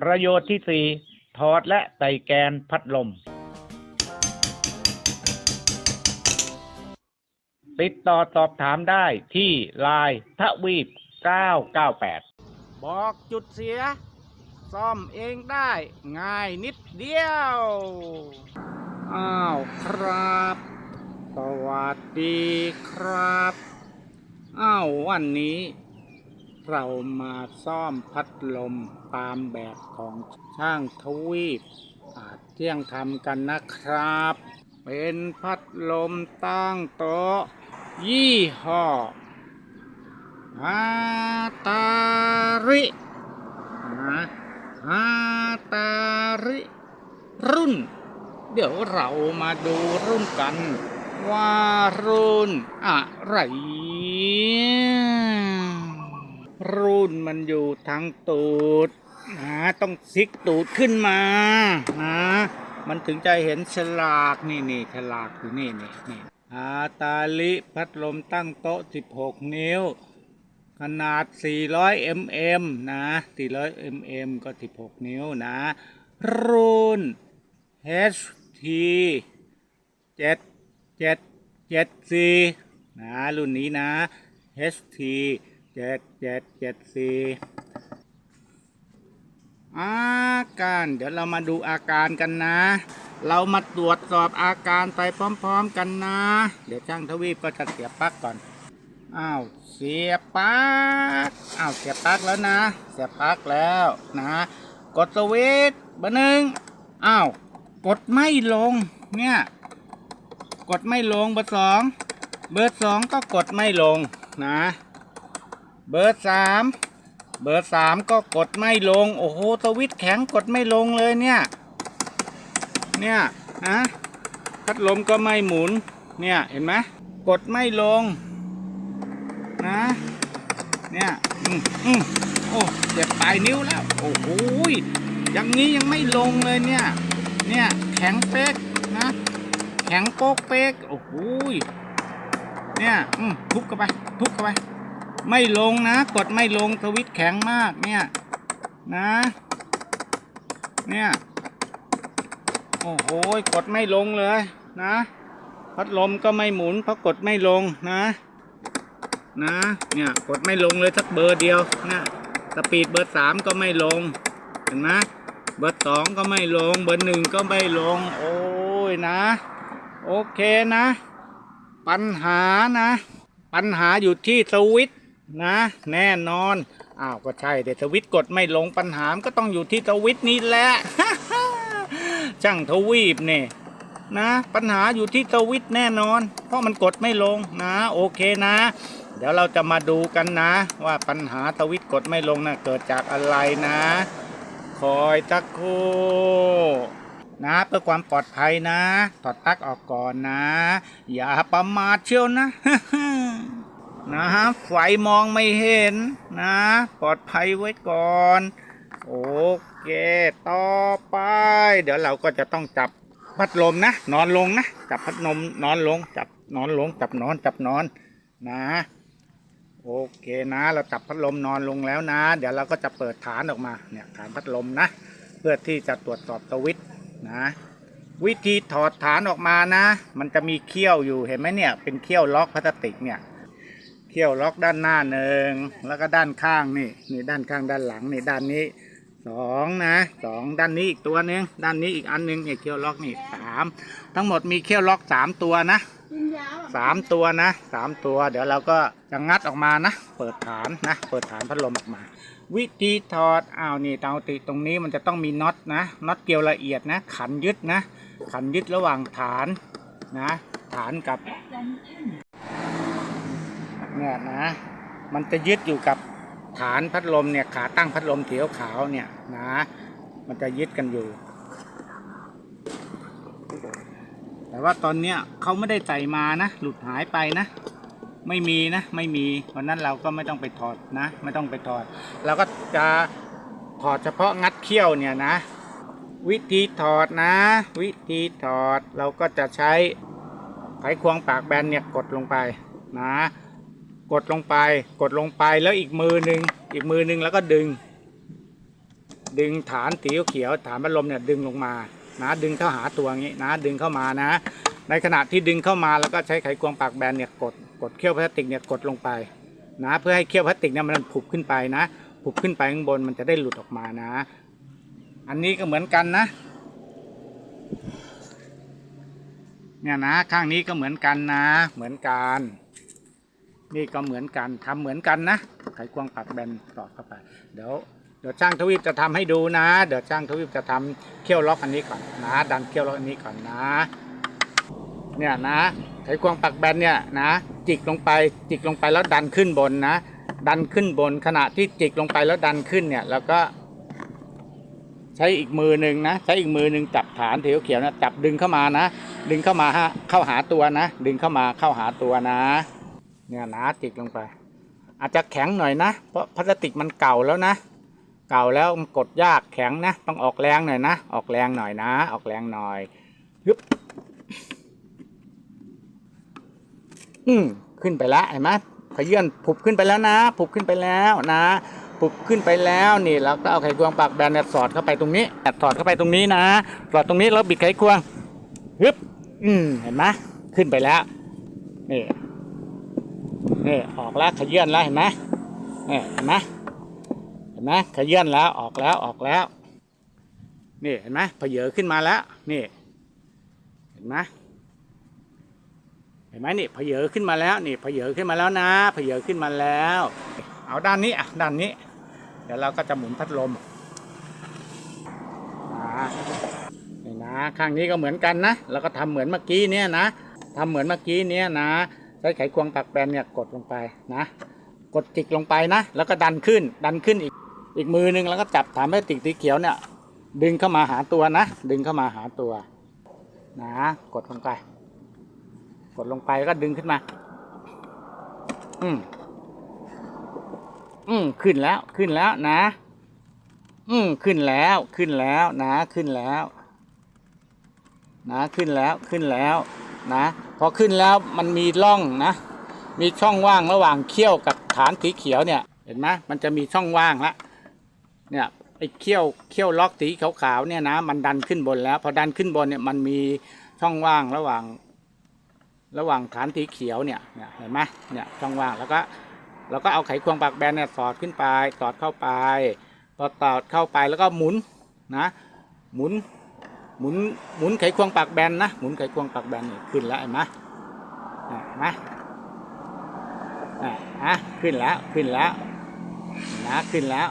ประโยชน์ที่สี่ถอดและใส่แกนพัดลม ติดต่อสอบถามได้ที่ไลน์ทวีป 998 บอกจุดเสีย ซ่อมเองได้ง่ายนิดเดียว อ้าวครับ สวัสดีครับ อ้าววันนี้ เรามาซ่อมพัดลม ตามแบบของช่างทวีปอาจเที่ยงทำกันนะครับ เป็นพัดลมตั้งโต๊ะ ยี่ห้อฮาตาริฮาตาริ รุ่น เดี๋ยวเรามาดูรุ่นกัน ว่ารุ่นอะไร รุ่นมันอยู่ทางตูดนะต้องซิกตูดขึ้นมานะมันถึงจะเห็นฉลากนี่นี่ฉลากอยู่นี่นี่นี่อาตาลิพัดลมตั้งโต๊ะ 16 นิ้ว ขนาด 400 mm นะ 400 mm ก็ 16 นิ้วนะ รุ่น HT 7 7 7 4นะรุ่นนี้นะ HT 7 7 7 4อาการ เดี๋ยวเรามาดูอาการกันนะ เรามาตรวจสอบอาการไปพร้อมๆกันนะ เดี๋ยวช่างทวีปก็จะเสียบปลั๊กก่อน อ้าว เสียบปลั๊ก อ้าว เสียบปลั๊กแล้วนะ เสียบปลั๊กแล้วนะ กดสวิตช์เบอร์หนึ่งอ้าว กดไม่ลง เนี่ย กดไม่ลงเบอร์สอง เบอร์สองก็กดไม่ลงนะ เบอร์สามเบอร์สามก็กดไม่ลง โอ้โหสวิตแข็งกดไม่ลงเลยเนี่ย เนี่ยนะพัดลมก็ไม่หมุน เนี่ยเห็นไหมกดไม่ลง นะ เนี่ยอืมอืมโอ้เจ็บปลายนิ้วแล้ว โอ้โหยอย่างนี้ยังไม่ลงเลยเนี่ย เนี่ยแข็งเป๊กนะ แข็งโป๊กเป๊ก โอ้โหเนี่ยอืมทุบเข้าไป ทุบเข้าไป ไม่ลงนะ กดไม่ลงสวิตแข็งมากเนี่ย นะ เนี่ย โอ้โหกดไม่ลงเลยนะพัดลมก็ไม่หมุนเพราะกดไม่ลงนะ นะ เนี่ยกดไม่ลงเลยสักเบอร์เดียวนะสปีดเบอร์สามก็ไม่ลง เห็นไหมเบอร์สองก็ไม่ลง เบอร์หนึ่งก็ไม่ลง โอ้ยนะ โอเคนะ ปัญหานะ ปัญหาอยู่ที่สวิต นะ แน่นอน อ้าวก็ใช่แต่สวิตกดไม่ลงปัญหาก็ต้องอยู่ที่สวิตนี่แหละ ช่างทวีปเนี่ยนะ ปัญหาอยู่ที่สวิตแน่นอน เพราะมันกดไม่ลงนะ โอเคนะ เดี๋ยวเราจะมาดูกันนะ ว่าปัญหาสวิตกดไม่ลงนะเกิดจากอะไรนะ คอยตะคูนะเพื่อความปลอดภัยนะ ถอดปลั๊กออกก่อนนะ อย่าประมาทเชียวนะ ไฟมองไม่เห็นนะ ปลอดภัยไว้ก่อน โอเค ต่อไป เดี๋ยวเราก็จะต้องจับพัดลมนะ นอนลงนะ จับพัดลมนอนลง จับนอนลง จับนอน จับนอนนะ โอเคนะ เราจับพัดลมนอนลงแล้วนะ เดี๋ยวเราก็จะเปิดฐานออกมา เนี่ยฐานพัดลมนะ เพื่อที่จะตรวจสอบสวิตนะ วิธีถอดฐานออกมานะ มันจะมีเขี้ยวอยู่ เห็นไหมเนี่ย เป็นเขี้ยวล็อกพลาสติกเนี่ย เขี้ยวล็อกด้านหน้าหนึ่งแล้วก็ด้านข้างนี่นี่ด้านข้างด้านหลังนี่ด้านนี้สองนะสองด้านนี้อีกตัวหนึ่งด้านนี้อีกอันหนึ่งนี่เขี้ยวล็อกนี่สามทั้งหมดมีเขี้ยวล็อกสามตัวนะสามตัวนะสามตัว เดี๋ยวเราก็จะงัดออกมานะ เปิดฐานนะ เปิดฐานพัดลมออกมา วิธีถอดอ้าวนี่เตาติตรงนี้มันจะต้องมีน็อตนะน็อตเกลียวละเอียดนะ ขันยึดนะ ขันยึดระหว่างฐานนะ ฐานกับ เนี่ยนะมันจะยึดอยู่กับฐานพัดลมเนี่ยขาตั้งพัดลมเขียวขาวเนี่ยนะมันจะยึดกันอยู่ แต่ว่าตอนเนี้ยเขาไม่ได้ใส่มานะ หลุดหายไปนะ ไม่มีนะไม่มีวันนั้นเราก็ไม่ต้องไปถอดนะ ไม่ต้องไปถอดเราก็จะถอดเฉพาะงัดเขี้ยวเนี่ยนะ วิธีถอดนะ วิธีถอดเราก็จะใช้ไขควงปากแบนเนี่ยกดลงไปนะ กดลงไป กดลงไปแล้วอีกมือหนึ่งอีกมือหนึ่งแล้วก็ดึง ดึงฐานสีเขียวฐานพัดลมเนี่ยดึงลงมานะดึงเข้าหาตัวอย่างนี้นะดึงเข้ามานะ ในขณะที่ดึงเข้ามาแล้วก็ใช้ไขควงปากแบนเนี่ยกดกดเขี้ยวพลาสติกเนี่ยกดลงไปนะเพื่อให้เขี้ยวพลาสติกเนี่ยมันผุบขึ้นไปนะผุบขึ้นไปข้างบนมันจะได้หลุดออกมานะ อันนี้ก็เหมือนกันนะเนี่ยนะข้างนี้ก็เหมือนกันนะ เหมือนกัน นี่ก็เหมือนกันทำเหมือนกันนะไขควงปากแบนตอดเข้าไปเดี๋ยวเดี๋ยวช่างทวีปจะทำให้ดูนะ เดี๋ยวช่างทวีปจะทำเขี้ยวล็อกอันนี้ก่อนนะ ดันเขี้ยวล็อกอันนี้ก่อนนะ เนี่ยนะไขควงปักแบนเนี่ยนะ จิกลงไปจิกลงไปแล้วดันขึ้นบนนะ ดันขึ้นบนขณะที่จิกลงไปแล้วดันขึ้นเนี่ยแล้วก็ ใช้อีกมือหนึ่งนะ ใช้อีกมือหนึ่งจับฐานเขียวเขียวนะจับดึงเข้ามานะ ดึงเข้ามาฮะเข้าหาตัวนะ ดึงเข้ามาเข้าหาตัวนะ เนี่ยนะจิกลงไป อาจจะแข็งหน่อยนะ เพราะพลาสติกมันเก่าแล้วนะ เก่าแล้วมันกดยากแข็งนะ ต้องออกแรงหน่อยนะ ออกแรงหน่อยนะ ออกแรงหน่อยฮึบอืมขึ้นไปแล้วเห็นไหมขยื่นผุบขึ้นไปแล้วนะ ผุบขึ้นไปแล้วนะผุบขึ้นไปแล้วนี่เราก็เอาไขควงปากแบนเนี่ยสอดเข้าไปตรงนี้แอบสอดเข้าไปตรงนี้นะสอดตรงนี้แล้วบิดไขควงฮึบอืมเห็นไหมขึ้นไปแล้วนี่ นี่ออกแล้วขยื่นแล้วเห็นไหมนี่เห็นไหมเห็นไหมขยื่นแล้วออกแล้วออกแล้ว นี่เห็นไหมพเยอขึ้นมาแล้วนี่เห็นไหมเห็นไหมนี่พเยอขึ้นมาแล้วนี่พเยอขึ้นมาแล้วนะพเยอขึ้นมาแล้ว เอาด้านนี้อะด้านนี้ เดี๋ยวเราก็จะหมุนพัดลมนี่นะข้างนี้ก็เหมือนกันนะแล้วก็ทำเหมือนเมื่อกี้เนี่ยนะทำเหมือนเมื่อกี้เนี่ยนะ ใช้ไขควงปักแบนเนี่ยกดลงไปนะ กดจิกลงไปนะ แล้วก็ดันขึ้นดันขึ้นอีกอีกมือหนึ่งแล้วก็จับฐานพลาสติกสีเขียวเนี่ย ดึงเข้ามาหาตัวนะ ดึงเข้ามาหาตัวนะกดลงไป กดลงไปแล้วก็ดึงขึ้นมา อืมอืมขึ้นแล้วขึ้นแล้วนะ อืมขึ้นแล้วขึ้นแล้วนะ ขึ้นแล้ว นะขึ้นแล้วขึ้นแล้ว นะพอขึ้นแล้วมันมีร่องนะ มีช่องว่างระหว่างเขี้ยวกับฐานสีเขียวเนี่ย เห็นไหมมันจะมีช่องว่างละเนี่ยไอ้เขี้ยวเขี้ยวล็อกสีขาวๆเนี่ยนะ มันดันขึ้นบนแล้ว พอดันขึ้นบนเนี่ยมันมีช่องว่างระหว่าง ระหว่างฐานสีเขียวเนี่ยเนี่ยเห็นไหมเนี่ยช่องว่างแล้วก็เราก็เอาไขควงปากแบนเนี่ยสอดขึ้นไปสอดเข้าไปพอสอดเข้าไปแล้วก็หมุนนะ หมุน หมุนหมุนไขควงปากแบนนะหมุนไขควงปากแบนนี่ขึ้นแล้วเห็นไหมเห็นไหมอะอะขึ้นแล้วขึ้นแล้วนะขึ้นแล้ว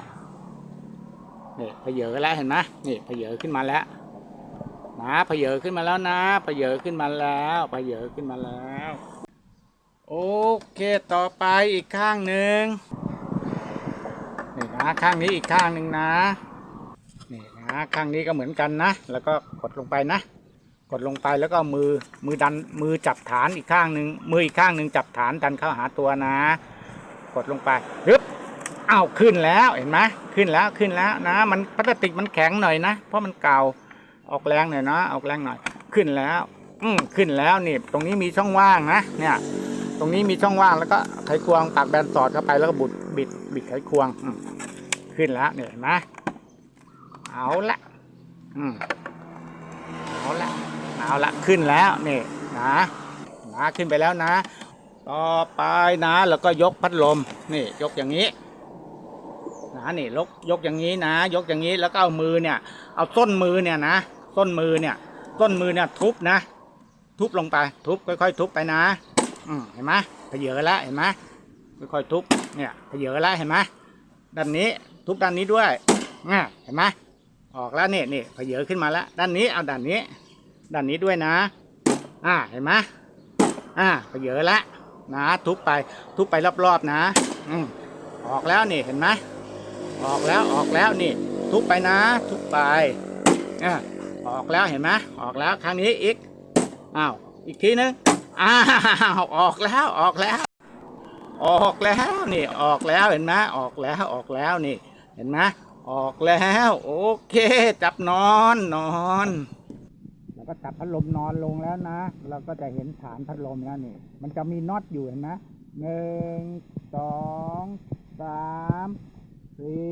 นี่พเยอแล้วเห็นไหมนี่พเยอขึ้นมาแล้วนะพเยอขึ้นมาแล้วนะพเยอขึ้นมาแล้วพเยอขึ้นมาแล้วโอเคต่อไปอีกข้างหนึ่งนี่นะข้างนี้อีกข้างหนึ่งนะ นะข้างนี้ก็เหมือนกันนะ แล้วก็กดลงไปนะ กดลงไปแล้วก็มือมือดันมือจับฐานอีกข้างหนึ่งมืออีกข้างหนึ่งจับฐานดันเข้าหาตัวนะ กดลงไปฮึบอ้าวขึ้นแล้วเห็นไหมขึ้นแล้วขึ้นแล้วนะ มันพลาสติกมันแข็งหน่อยนะ เพราะมันเก่าออกแรงหน่อยนะออกแรงหน่อย ขึ้นแล้ว อืมขึ้นแล้วนี่ตรงนี้มีช่องว่างนะเนี่ย ตรงนี้มีช่องว่างแล้วก็ไขควงปากแบนสอดเข้าไปแล้วก็บุดบิดบิดไขควงขึ้นแล้วเนี่ยเห็นไหม เอาละอืมเอาละเอาละขึ้นแล้วนี่นะนะขึ้นไปแล้วนะ ต่อไปนะแล้วก็ยกพัดลมนี่ยกอย่างนี้นะนี่ยกยกอย่างนี้นะ ยกอย่างนี้แล้วก็เอามือเนี่ย เอาส้นมือเนี่ยนะส้นมือเนี่ยส้นมือเนี่ยทุบนะ ทุบลงไป ทุบค่อย ๆ ทุบไปนะอืมเห็นไหมเพเยอแล้วเห็นไหมค่อยๆทุบเนี่ยเพเยอแล้วเห็นไหมด้านนี้ทุบด้านนี้ด้วยเห็นไหม ออกแล้วเนี่ยนี่เพเยอขึ้นมาแล้ว ด้านนี้เอาด้านนี้ ด้านนี้ด้วยนะ อ่าเห็นไหมอ่าเพเยอแล้วนะทุบไปทุบไปรอบๆนะอืมออกแล้วนี่เห็นไหมออกแล้วออกแล้วนี่ ทุบไปนะ ทุบไปอะออกแล้วเห็นไหมออกแล้วครั้งนี้อีกอ้าวอีกทีนึงอ้าวออกแล้วออกแล้ว ออกแล้วนี่ออกแล้วเห็นไหมออกแล้วออกแล้วนี่ เห็นไหม ออกแล้ว โอเค จับนอนนอนแล้วก็จับพัดลมนอนลงแล้วนะ เราก็จะเห็นฐานพัดลมแล้วนี่ มันจะมีน็อตอยู่เห็นไหมหนึ่งสองสามสี่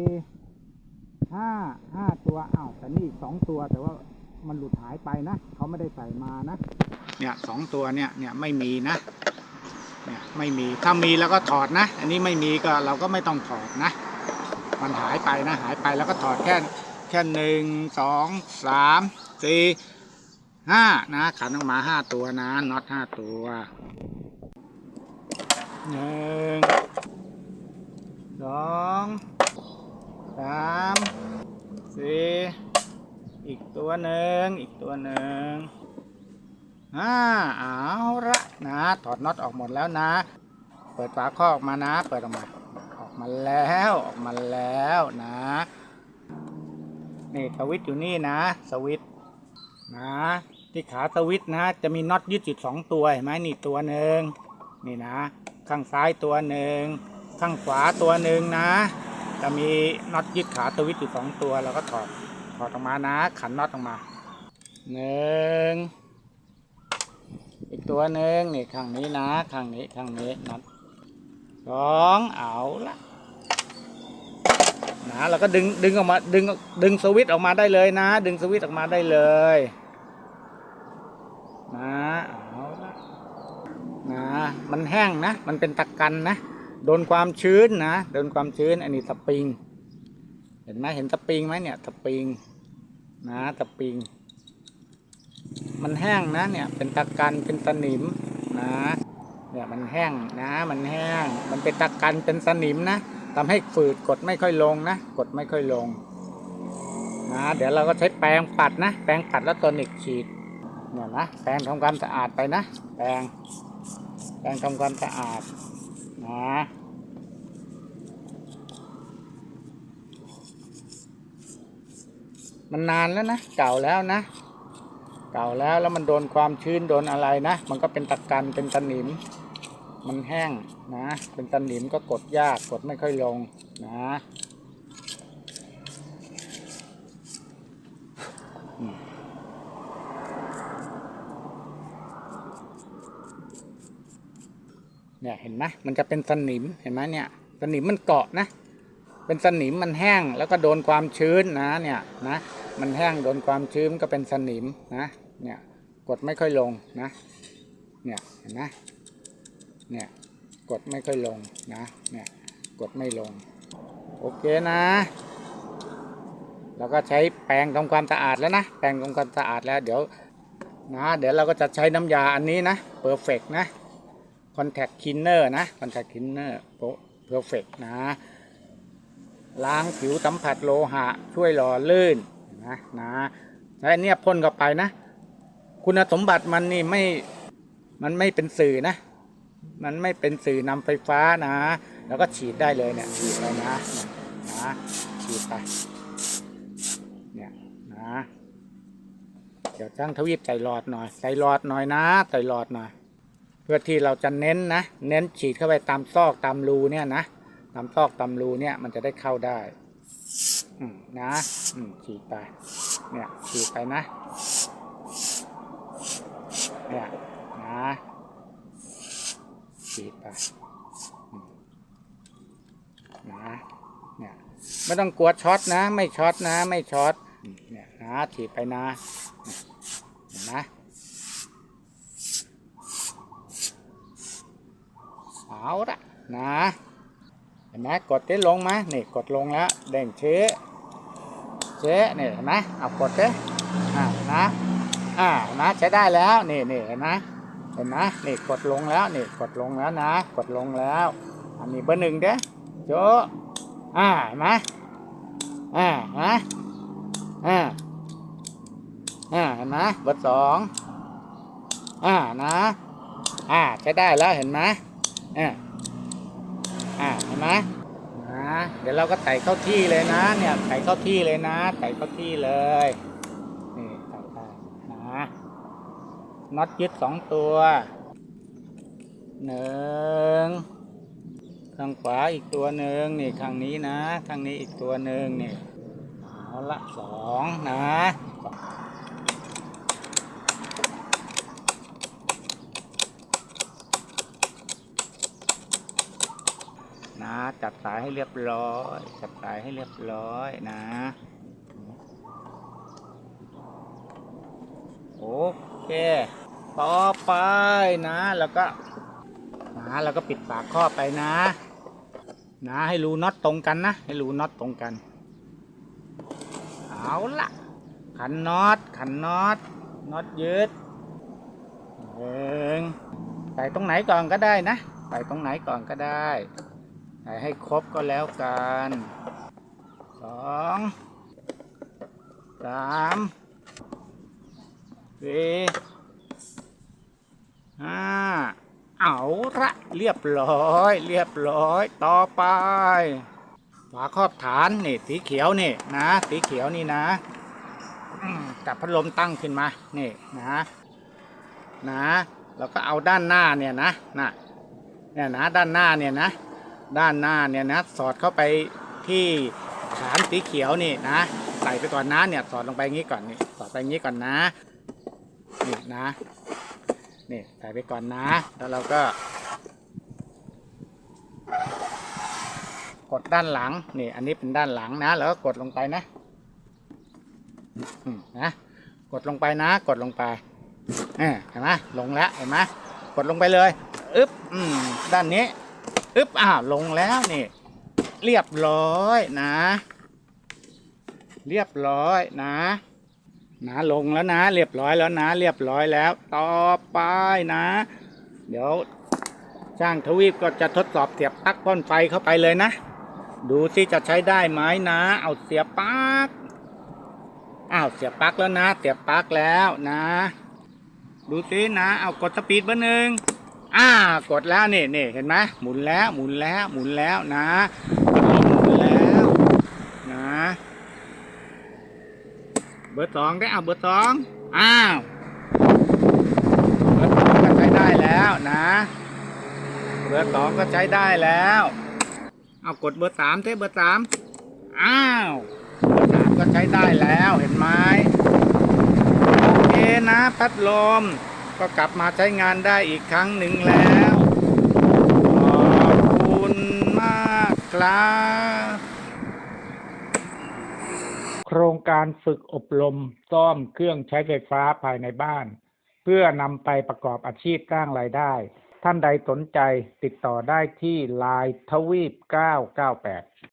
ห้าห้าตัวอ้าวแต่นี่อีกสองตัวแต่ว่ามันหลุดหายไปนะเขาไม่ได้ใส่มานะ เนี่ยสองตัวเนี่ยเนี่ยไม่มีนะเนี่ยไม่มีถ้ามีแล้วก็ถอดนะ อันนี้ไม่มีก็เราก็ไม่ต้องถอดนะ มันหายไปนะหายไปแล้วก็ถอดแค่แค่หนึ่งสองสามสี่ห้านะขันออกมาห้าตัวนะน็อตห้าตัวหนึ่งสองสามสี่อีกตัวหนึ่งอีกตัวหนึ่งอ่าเอาละนะ ถอดน็อตออกหมดแล้วนะ เปิดฝาครอบออกมานะ เปิดออกมา มาแล้วออกมาแล้วนะ นี่สวิตอยู่นี่นะ สวิตนะ ที่ขาสวิตนะ จะมีน็อตยึดอยู่สองตัวเห็นไหมนี่ตัวหนึ่งนี่นะ ข้างซ้ายตัวหนึ่งข้างขวาตัวหนึ่งนะ จะมีน็อตยึดขาสวิตอยู่สองตัวแล้วก็ถอดถอดออกมานะ ขันน็อตออกมาหนึ่งอีกตัวหนึ่งนี่ข้างนี้นะข้างนี้ข้างนี้นัดสองเอาละ นะเราก็ดึงดึงออกมาดึงดึงสวิตออกมาได้เลยนะ ดึงสวิตออกมาได้เลยนะเอาละนะมันแห้งนะ มันเป็นตะกันนะ โดนความชื้นนะ โดนความชื้น อันนี้สปริง เห็นไหมเห็นสปริงไหมเนี่ยสปริงนะสปริง มันแห้งนะเนี่ย เป็นตะกันเป็นสนิมนะ เนี่ยมันแห้งนะ มันแห้ง มันเป็นตะกันเป็นสนิมนะ ทำให้ฝืดกดไม่ค่อยลงนะ กดไม่ค่อยลงนะเดี๋ยวเราก็ใช้แปรงปัดนะ แปรงปัดแล้วตัวนิกฉีดเนี่ยนะแปรงทำความสะอาดไปนะ แปรงแปรงทำความสะอาดนะมันนานแล้วนะ เก่าแล้วนะ เก่าแล้วแล้วมันโดนความชื้นโดนอะไรนะ มันก็เป็นตะกันเป็นตะหนิม มันแห้งนะ เป็นตะหนิมก็กดยากกดไม่ค่อยลงนะเนี่ยเห็นไหมมันจะเป็นสนิมเห็นไหมเนี่ยสนิมมันเกาะนะ เป็นสนิมมันแห้งแล้วก็โดนความชื้นนะเนี่ยนะมันแห้งโดนความชื้นก็เป็นสนิมนะเนี่ยกดไม่ค่อยลงนะเนี่ยเห็นไหม เนี่ยกดไม่ค่อยลงนะเนี่ยกดไม่ลง โอเคนะเราก็ใช้แปรงทำความสะอาดแล้วนะ แปรงทำความสะอาดแล้วเดี๋ยวนะเดี๋ยวเราก็จะใช้น้ำยาอันนี้นะ perfect นะ contact cleaner นะ contact cleaner perfect นะ ล้างผิวสัมผัสโลหะ ช่วยหล่อลื่นนะนะแล้วเนี้ยพ่นเข้าไปนะ คุณสมบัติมันนี่ไม่มันไม่เป็นสื่อนะ มันไม่เป็นสื่อนำไฟฟ้านะ แล้วก็ฉีดได้เลยเนี่ยฉีดไปนะนะฉีดไปเนี่ยนะเดี๋ยวช่างทวีปใส่หลอดหน่อยใส่หลอดหน่อยนะใส่หลอดหน่อยเพื่อที่เราจะเน้นนะ เน้นฉีดเข้าไปตามซอกตามรูเนี่ยนะตามซอกตามรูเนี่ยมันจะได้เข้าได้อืมนะอืมฉีดไปเนี่ยฉีดไปนะเนี่ยนะ ฉีไปนะเนี่ยไม่ต้องกลัวช็อตนะ ไม่ช็อตนะ ไม่ช็อตเนี่ยนะฉีดไปนะเห็นไหมเอาละนะเห็นไหมกดได้ลงไหมนี่กดลงแล้วเด้งเชื้อเชื้อนี่เห็นไหมเอากดเด้อ่านะอ่านะใช้ได้แล้วนี่นี่เห็นไหม เห็นไหมนี่กดลงแล้วนี่กดลงแล้วนะ กดลงแล้ว อันนี้เบอร์หนึ่งเด้โจอ่าเห็นไหมอ่าฮะอ่าอ่าเห็นไหมเบอร์สองอ่านะอ่าใช้ได้แล้วเห็นไหมเนี่ยอ่าเห็นไหมนะเดี๋ยวเราก็ใส่เข้าที่เลยนะ เนี่ยใส่เข้าที่เลยนะใส่เข้าที่เลยนี่ใส่ไปนะ น็อตยึดสองตัวหนึ่งข้างขวาอีกตัวหนึ่งนี่ข้างนี้นะข้างนี้อีกตัวหนึ่งนี่เอาละสองนะนะจัดสายให้เรียบร้อย จัดสายให้เรียบร้อยนะโอ้ เค ต่อไปนะ แล้วก็นะแล้วก็ปิดปากข้อไปนะ นะให้รูน็อตตรงกันนะ ให้รูน็อตตรงกัน เอาละขันน็อต ขันน็อต น็อตยึดหนึ่งใส่ตรงไหนก่อนก็ได้นะ ใส่ตรงไหนก่อนก็ได้ใส่ให้ครบก็แล้วกันสองสาม สี่ห้าเอาละเรียบร้อย เรียบร้อย ต่อไปฝาครอบฐานนี่สีเขียวนี่นะ สีเขียวนี่นะกับพัดลมตั้งขึ้นมา นี่นะ นะแล้วก็เอาด้านหน้าเนี่ยนะนะเนี่ยนะด้านหน้าเนี่ยนะ ด้านหน้าเนี่ยนะ สอดเข้าไปที่ฐานสีเขียวนี่นะ ใส่ไปก่อนนะเนี่ย สอดลงไปงี้ก่อนนี่ สอดไปงี้ก่อนนะ นี่นะนี่ใส่ไปก่อนนะ แล้วเราก็ กดด้านหลังนี่อันนี้เป็นด้านหลังนะ แล้วก็กดลงไปนะนะกดลงไปนะ กดลงไปเอ่เห็นไหมลงแล้วเห็นไหมกดลงไปเลยอึ๊บอืมด้านนี้อึ๊บอ่าวลงแล้วนี่ เรียบร้อยนะ เรียบร้อยนะ นะลงแล้วนะเรียบร้อยแล้วนะ เรียบร้อยแล้ว ต่อไปนะ เดี๋ยวช่างทวีปก็จะทดสอบเสียบปลั๊กป้อนไฟเข้าไปเลยนะ ดูที่จะใช้ได้ไหมนะ เอาเสียบปลั๊กอ้าวเสียบปลั๊กแล้วนะ เสียบปลั๊กแล้วนะ ดูสินะ เอากดสปีดเบอร์หนึ่งอ่ากดแล้วนี่นี่เห็นไหมหมุนแล้วหมุนแล้วหมุนแล้วนะหมุนแล้วนะ บอร์สองได้เอาเบอร์สองอ้าวเบอร์สองก็ใช้ได้แล้วนะ เบอร์สองก็ใช้ได้แล้ว เอากดเบอร์สามเทเบอร์สามอ้าวเบอร์สามก็ใช้ได้แล้วเห็นไหมโอเคนะพัดลมก็กลับมาใช้งานได้อีกครั้งหนึ่งแล้ว ขอบคุณมากครับ โค รงการฝึกอบรมซ่อมเครื่องใช้ไฟฟ้าภายในบ้าน เพื่อนำไปประกอบอาชีพสร้างรายได้ ท่านใดสนใจติดต่อได้ที่ไลน์ทวีป 998